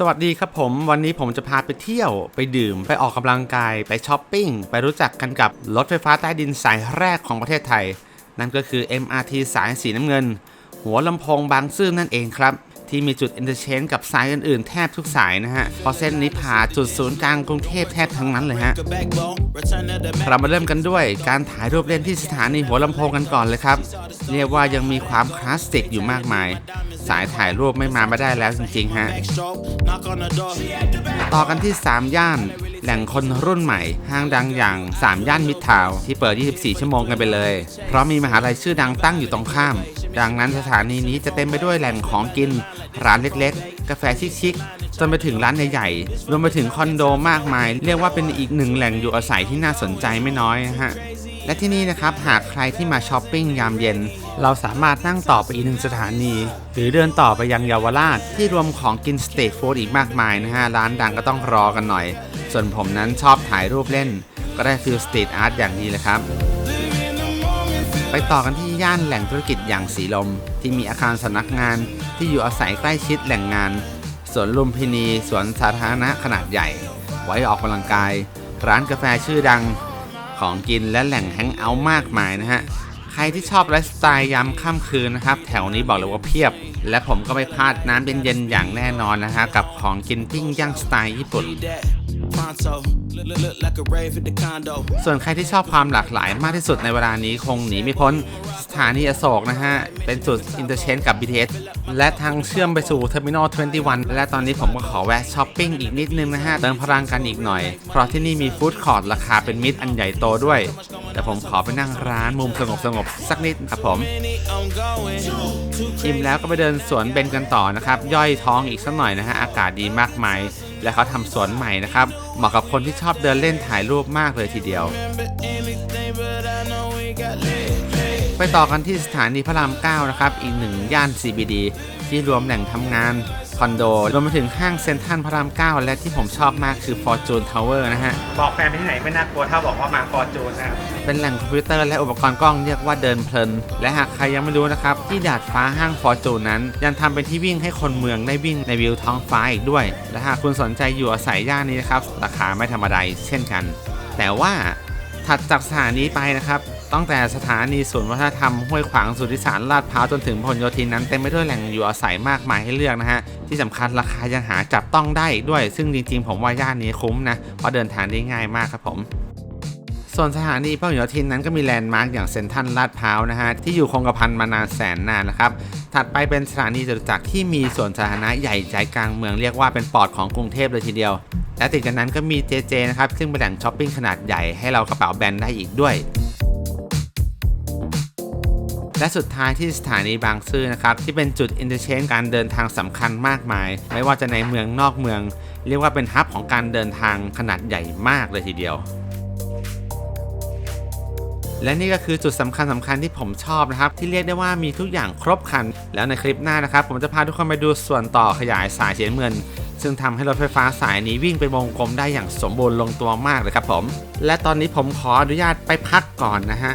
สวัสดีครับผมวันนี้ผมจะพาไปเที่ยวไปดื่มไปออกกำลังกายไปช้อปปิ้ง ไปรู้จักกันกับรถไฟฟ้าใต้ดินสายแรกของประเทศไทย นั่นก็คือ MRT สายสีน้ำเงิน หัวลำโพงบางซื่อนั่นเองครับ ที่มีจุดอินเตอร์เชนกับสายอื่นๆ แทบทุกสายนะฮะเพราะเส้นนี้ผ่าจุดศูนย์กลางกรุงเทพแทบทั้งนั้นเลยฮะเรามาเริ่มกันด้วยการถ่ายรูปเล่นที่สถานีหัวลำโพงกันก่อนเลยครับ เรียกว่ายังมีความคลาสสิกอยู่มากมาย สายถ่ายรูปไม่มาไม่ได้แล้วจริง ๆ ฮะ ต่อกันที่ 3 ย่าน แหล่งคนรุ่นใหม่ ห้างดังอย่าง 3 ย่านมิตรทาวที่เปิด 24 ชั่วโมงกันไปเลย เพราะมีมหาลัยชื่อดังตั้งอยู่ตรงข้าม ดังนั้นสถานีนี้จะเต็มไปด้วยแหล่งของกิน ร้านเล็กๆ กาแฟชิคๆจนไปถึงร้านใหญ่ๆรวมไปถึงคอนโดมากมาย เรียกว่าเป็นอีกหนึ่งแหล่งอยู่อาศัยที่น่าสนใจไม่น้อยฮะ และที่นี่นะครับหากใครที่มาช้อปปิ้งยามเย็น เราสามารถนั่งต่อไปอีกหนึ่งสถานี หรือเดินต่อไปยังเยาวราช ที่รวมของกินสเตทฟู้ดอีกมากมายนะฮะ ร้านดังก็ต้องรอกันหน่อย ส่วนผมนั้นชอบถ่ายรูปเล่น ก็ได้ฟิลสตรีทอาร์ตอย่างนี้เลยครับ ไปต่อกันที่ย่านแหล่งธุรกิจอย่างสีลม ที่มีอาคารสำนักงานที่อยู่อาศัยใกล้ชิดแหล่งงานสวนลุมพินีสวนสาธารณะขนาดใหญ่ ไว้ออกกำลังกาย ร้านกาแฟชื่อดัง ของกินและแหล่งแฮงเอาท์มากมายนะฮะ ใครที่ชอบไลฟ์สไตล์ยามค่ำคืนนะครับ แถวนี้บอกเลยว่าเพียบ และผมก็ไม่พลาดน้ำเย็นๆอย่างแน่นอนนะฮะกับของกินปิ้งย่างสไตล์ญี่ปุ่น ส่วนใครที่ชอบความหลากหลายมากที่สุดในเวลานี้คงหนีไม่พ้นสถานีอโศกนะฮะ เป็นจุดอินเตอร์เชนกับ BTS และทางเชื่อมไปสู่เทอร์มินอล21 และตอนนี้ผมก็ขอแวะช้อปปิ้งอีกนิดนึงนะฮะ เติมพลังกันอีกหน่อย เพราะที่นี่มีฟู้ดคอร์ทราคาเป็นมิตรอันใหญ่โตด้วย แต่ผมขอไปนั่งร้านมุมสงบๆสักนิดครับผมอิ่มแล้วก็ไปเดินสวนเบนกันต่อนะครับ ย่อยท้องอีกสักหน่อยนะฮะอากาศดีมากมายและเขาทำสวนใหม่นะครับ เหมาะกับคนที่ชอบเดินเล่นถ่ายรูปมากเลยทีเดียว ไปต่อกันที่สถานีพระราม 9 นะครับ อีกหนึ่งย่าน CBD ที่รวมแหล่งทำงาน คอนโด รวมไปถึงห้างเซ็นทรัลพระราม 9 และที่ผมชอบมากคือ Fortune Tower นะฮะ บอกแฟนไปที่ไหนไม่น่ากลัวถ้าบอกว่ามาฟอร์จูนนะครับ เป็นแหล่งคอมพิวเตอร์และอุปกรณ์กล้องเรียกว่าเดินเพลิน และหากใครยังไม่รู้นะครับ ที่ดาดฟ้าห้างฟอร์จูนนั้น ยังทำเป็นที่วิ่งให้คนเมืองได้วิ่งในวิวท้องฟ้าอีกด้วย และหากคุณสนใจอยู่อาศัยย่านนี้นะครับราคาไม่ธรรมดาอีกเช่นกัน แต่ว่าถัดจากสถานีไปนะครับ ตั้งแต่สถานีศูนย์วัฒนธรรมห้วยขวางสุทธิสารลาดพร้าวจนถึงพหลโยธินนั้นเต็มไปด้วยแหล่งอยู่อาศัยมากมายให้เลือกนะฮะ ที่สำคัญราคายังหาจับต้องได้อีกด้วย ซึ่งจริงๆ ผมว่าย่านนี้คุ้มนะ เพราะเดินทางได้ง่ายมากครับผม ส่วนสถานีพหลโยธินนั้นก็มีแลนด์มาร์กอย่างเซ็นทรัลลาดพร้าวนะฮะ ที่อยู่คงกระพันมานานแสนนานนะครับ ถัดไปเป็นสถานีจตุจักรที่มีส่วนสาธารณะใหญ่ใจกลางเมืองเรียกว่าเป็นปอดของกรุงเทพเลยทีเดียว และติดกันนั้นก็มีเจเจนะครับซึ่งเป็นแหล่งช้อปปิ้งขนาดใหญ่ให้เรากระเป๋าแบนได้อีกด้วย และสุดท้ายที่สถานีบางซื่อนะครับที่เป็นจุดอินเตอร์เชนการเดินทางสำคัญมากมาย ไม่ว่าจะในเมืองนอกเมือง เรียกว่าเป็นฮับของการเดินทางขนาดใหญ่มากเลยทีเดียวและนี่ก็คือจุดสำคัญสำคัญที่ผมชอบนะครับ ที่เรียกได้ว่ามีทุกอย่างครบครัน แล้วในคลิปหน้านะครับ ผมจะพาทุกคนไปดูส่วนต่อขยายสายสีน้ำเงิน ซึ่งทำให้รถไฟฟ้าสายนี้วิ่งเป็นวงกลมได้อย่างสมบูรณ์ลงตัวมากเลยครับผม และตอนนี้ผมขออนุญาตไปพักก่อนนะฮะ